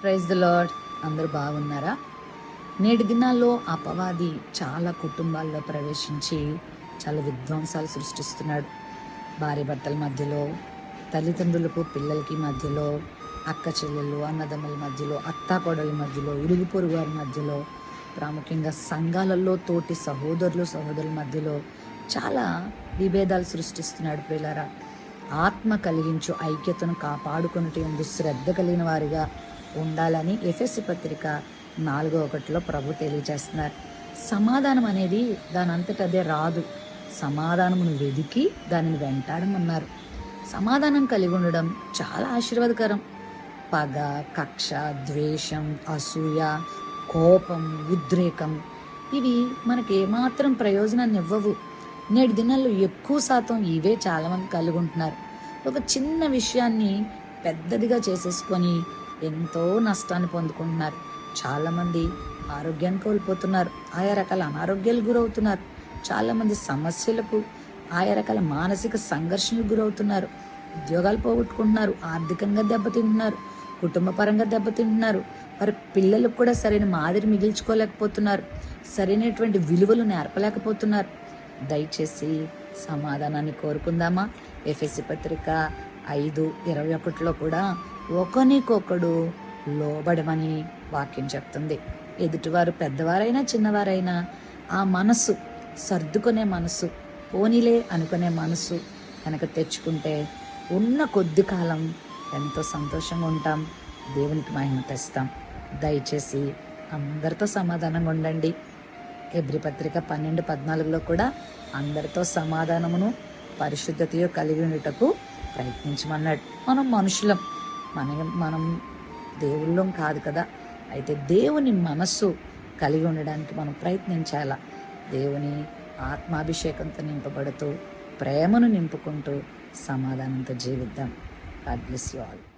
Praise the lord అందరూ బాగున్నారా? నేటి దినాల్లో అపవాది చాలా కుటుంబాల్లో ప్రవేశించి చాలా విధ్వంసాలు సృష్టిస్తున్నాడు. భార్య భర్తల మధ్యలో తల్లిదండ్రులకు పిల్లలకి మధ్యలో అక్క చెల్లెళ్ళు అన్నదమ్ముల మధ్యలో అత్తాకోడల మధ్యలో ఇరుగు పొరుగు వారి మధ్యలో ప్రాముఖ్యంగా సంఘాలలో తోటి సహోదరులు సహోదరుల మధ్యలో చాలా విభేదాలు సృష్టిస్తున్నాడు పిల్లరా ఆత్మ కలిగించు ఐక్యతను కాపాడుకున్నట్టు ఎందు శ్రద్ధ కలిగిన వారిగా ఉండాలని ఎఫ్ఎస్సి పత్రిక నాలుగో ఒకటిలో ప్రభు తెలియజేస్తున్నారు. సమాధానం అనేది దాని అంతటదే రాదు. సమాధానమును వెదికి దానిని వెంటాడమన్నారు. సమాధానం కలిగి ఉండడం చాలా ఆశీర్వాదకరం. పగ కక్ష ద్వేషం అసూయ కోపం ఉద్రేకం ఇవి మనకి ఏమాత్రం ప్రయోజనాన్ని ఇవ్వవు నేటి దినాల్లో ఎక్కువ శాతం ఇవే చాలామంది కలిగి ఉంటున్నారు ఒక చిన్న విషయాన్ని పెద్దదిగా చేసేసుకొని ఎంతో నష్టాన్ని పొందుకుంటున్నారు. చాలామంది ఆరోగ్యాన్ని కోల్పోతున్నారు. ఆయా రకాల అనారోగ్యాలు గురవుతున్నారు. చాలామంది సమస్యలకు ఆయా రకాల మానసిక సంఘర్షణకు గురవుతున్నారు. ఉద్యోగాలు పోగొట్టుకుంటున్నారు. ఆర్థికంగా దెబ్బతింటున్నారు. కుటుంబ పరంగా దెబ్బతింటున్నారు. వారి పిల్లలకు కూడా సరైన మాదిరి మిగిల్చుకోలేకపోతున్నారు. సరైనటువంటి విలువలు నేర్పలేకపోతున్నారు. దయచేసి సమాధానాన్ని కోరుకుందామా? ఎఫ్ఎస్సి పత్రిక ఐదు ఇరవై ఒకటిలో కూడా ఒకనికొకడు లోబడమని వాక్యం చెప్తుంది. ఎదుటివారు పెద్దవారైనా చిన్నవారైనా ఆ మనసు సర్దుకునే మనసు పోనీలే అనుకునే మనసు కనుక తెచ్చుకుంటే ఉన్న కొద్ది కాలం ఎంతో సంతోషంగా ఉంటాం దేవునికి మహిమ తెస్తాం. దయచేసి అందరితో సమాధానంగా ఉండండి. ఎబ్రి పత్రిక పన్నెండు పద్నాలుగులో కూడా అందరితో సమాధానమును పరిశుద్ధతయో కలిగి ఉండటకు ప్రయత్నించమన్నాడు. మనం మనుషులం. మన మనం దేవుళ్ళం కాదు కదా. అయితే దేవుని మనస్సు కలిగి ఉండడానికి మనం ప్రయత్నించాలా? దేవుని ఆత్మాభిషేకంతో నింపబడుతూ ప్రేమను నింపుకుంటూ సమాధానంతో జీవిద్దాం. God bless you all